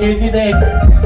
เองนี่เอง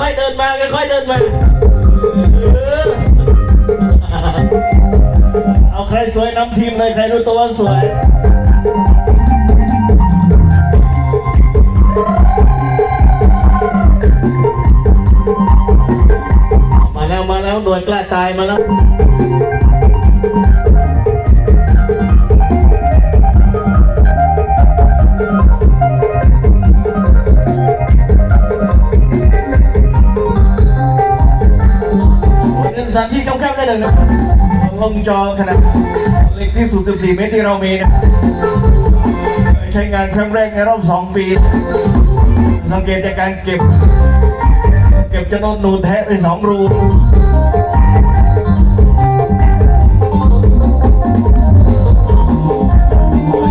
ค่อยเดินมาค่อยเดินมาเออเอาใครสวยนำทีมเลยใครรู้ตัวว่าสวยมาแล้วมาแล้วหน่วยกล้าตายมาแล้ว สถานที่แคบๆได้เลยนะลงจอขนาดเล็กที่สุด14เมตรที่เรามีนะใช้งานครั้งแรกในรอบ 2 ปี สังเกตจากการเก็บ เก็บจำนวนหนูแทะไปสองรู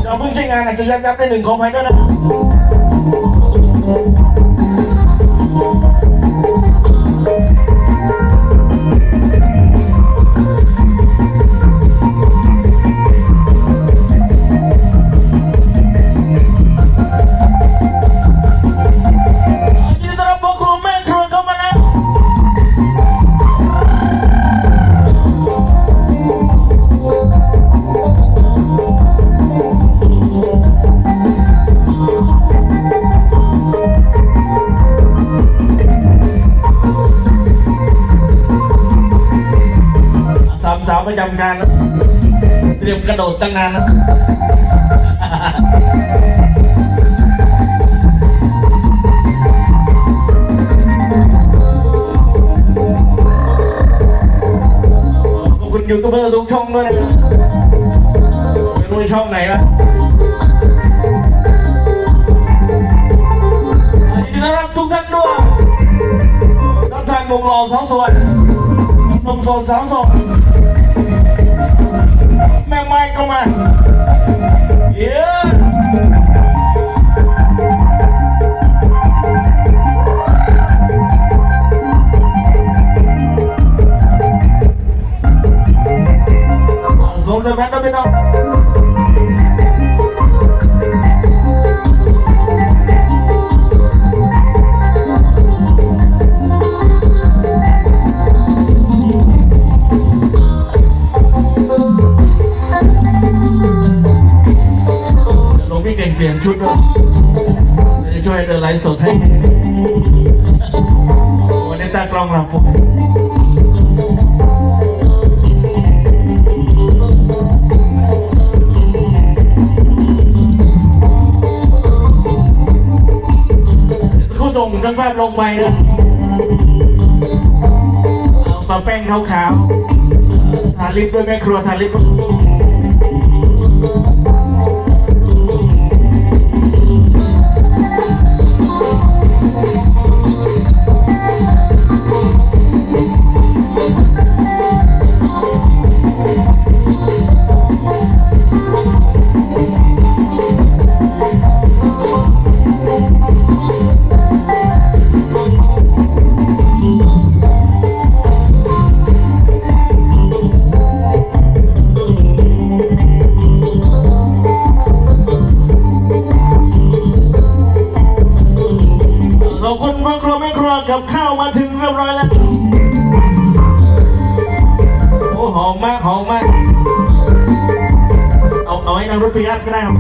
เราเพิ่งใช้งานอาจจะยับยับได้หนึ่งของภายด้วยนะ จำการนเตรียมกระโดดตั้งนานนะขอบคุณยูทูบเบอร์ทุกช่องด้วยนะครับไม่รู้ช่องไหนละยินดีต้อนรับทุกท่านด้วยท่านทางหนุ่มหล่อสาวสวยหนุ่มโสดสาวโสด แม่ไม้ก็มาเย้สวมใส่แมสด้วยพี่น้อง งเปลี่ยนชุดด้วยจะช่วยเดินไลฟ์สดให้วันนี้ตากล้องเราผมคู่ส่งช่างภาพลงไปนะเอาปลาแป้งขาวๆทาลิปด้วยแม่ครัวทาลิป ครัวกับข้าวมาถึงเรียบร้อยแล้ว โอ้หอมมากหอมมาก เอาเอาไว้นำรถปิกอัพก็ได้ครับ